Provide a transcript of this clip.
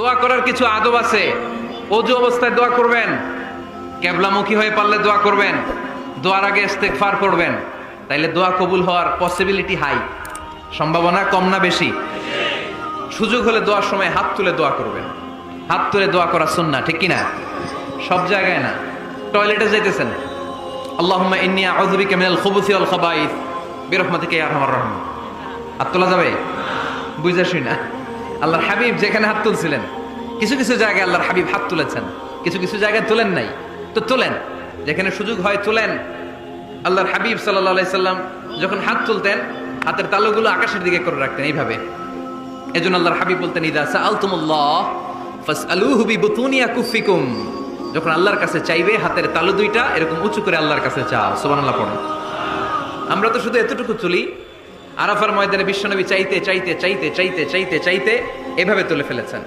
দোয়া করার কিছু আদব আছে। অজু অবস্থায় দোয়া করবেন। ক্যাবলামুখী হয়ে পারলে দোয়া করবেন। দোয়ার আগে ইস্তেগফার করবেন। তাইলে দোয়া কবুল হওয়ার পসিবিলিটি হাই সম্ভাবনা কম না বেশি। সুযোগ হলে দোয়ার সময় হাত তুলে দোয়া করবেন। হাত তুলে দোয়া করা সুন্না ঠিক কিনা? সব জায়গায় না। টয়লেটে যাইতেছেন। আল্লাহুম্মা ইন্নী আউযু বিকা মিনাল খুবুসি ওয়াল খাবাইস। বিরহমাতিকা ইয়া আরহামার রাহিম। হাত তোলা যাবে? বুঝা শুই না আল্লাহর হাবিব যেখানে হাত তুলছিলেন, কিছু কিছু জায়গায় আল্লাহর হাবিব হাত তুলেছেন, কিছু কিছু জায়গায় তোলেন নাই। তো তোলেন, যেখানে সুযোগ হয় তোলেন। আল্লাহর হাবিব সাল্লাহ সাল্লাম যখন হাত তুলতেন, হাতের তালুগুলো আকাশের দিকে করে রাখতেন এইভাবে। এজন্য আল্লাহর হাবিব বলতেন, ইদা সাআলতুমুল্লাহ ফাসআলুহু বিবুতুনিয়া কুফিকুম যখন আল্লাহর কাছে চাইবে, হাতের তালু দুইটা এরকম উঁচু করে আল্লাহর কাছে চাও। সুবহানাল্লাহ পড়ো আমরা তো শুধু এতটুকু চলি আরাফার ময়দানে বিশ্বনবী চাইতে চাইতে চাইতে চাইতে চাইতে চাইতে এভাবে তুলে ফেলেছেন।